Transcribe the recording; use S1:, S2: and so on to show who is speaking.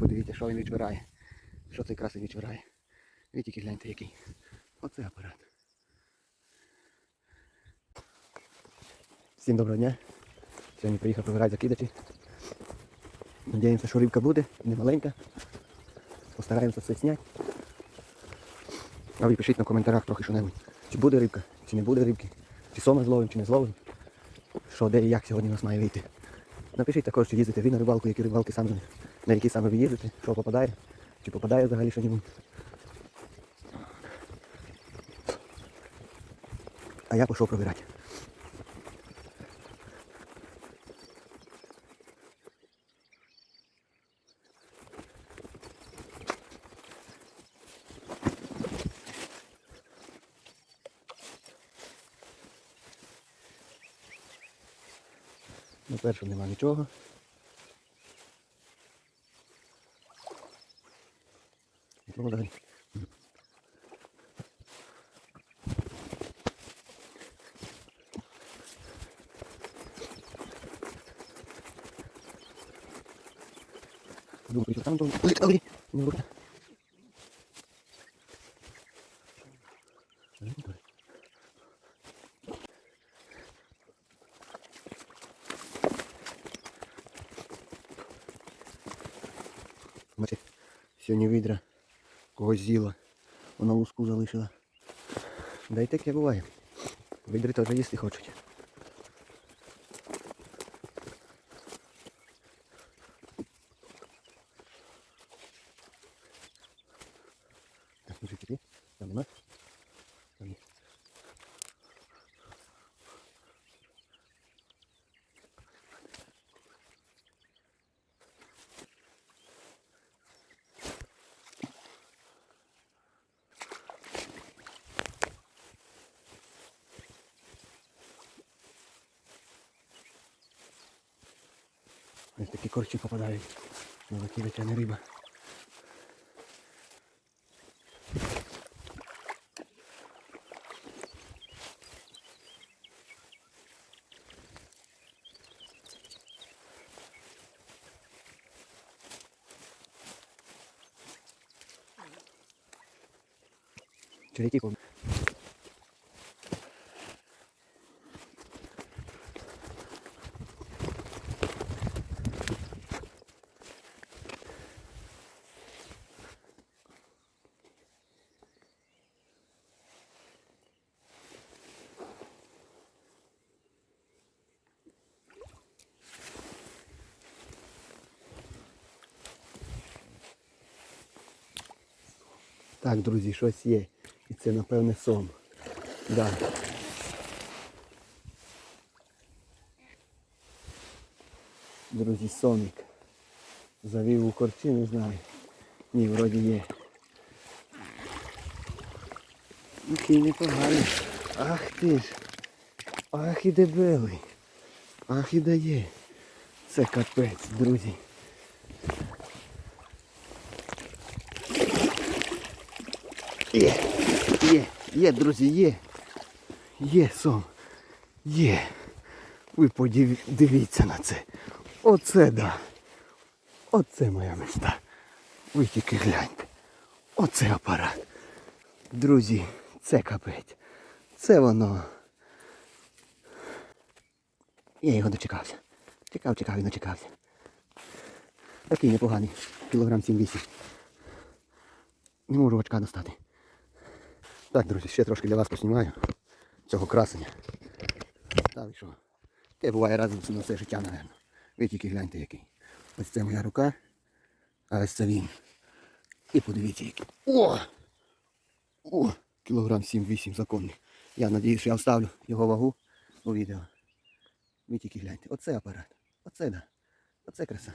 S1: Подивіться, що він відчвирає. Що цей красень відчвирає. Ви тільки гляньте який. Оце апарат. Всім доброго дня. Сьогодні приїхав провирати закидачі. Надіємося, що рибка буде, не маленька. Постараємося все зняти. А ви пишіть на коментарях трохи що-небудь. Чи буде рибка, чи не буде рибки, чи сома зловим, чи не зловим. Що, де і як сьогодні у нас має вийти. Напишіть також, чи їздите ви на рибалку, які рибалки саме, на які саме ви їздите, що попадає, чи попадає взагалі що-небудь. А я пішов провіряти. На першому нема нічого. Ну, далі. Думаю, що там, там, ой, ой, не рука. Сьогодні відра когось з'їла, вона луску залишила. Да й таке буває. Відри теж їсти хочуть. Так, ну ти? Там нема? Ось такі корчі попадають. На закидача не риба. Череки пов- Так, друзі, щось є. І це напевне сом. Да. Друзі, сомік. Завів у корчі, не знаю. Ні, вроді є. Який непоганий. Ах ти ж. Ах і дебелий. Ах і дає. Це капець, друзі. Є, є, є, друзі, є. Є сом. Є. Ви подивіться на це. Оце да. Оце моя мечта. Ви тільки гляньте. Оце апарат. Друзі, це капець. Це воно. Я його дочекався. Чекав, чекав і дочекався. Такий непоганий. Кілограм 7-8. Не можу очка достати. Так, друзі, ще трошки для вас поснімаю цього красення. Так, що? Те буває разом на все життя, напевно. Ви тільки гляньте який. Ось це моя рука, а ось це він. І подивіться який. О! О! Кілограм 7-8 законних. Я надіюсь, що я вставлю його вагу у відео. Ви тільки гляньте. Оце апарат. Оце да. Оце краса.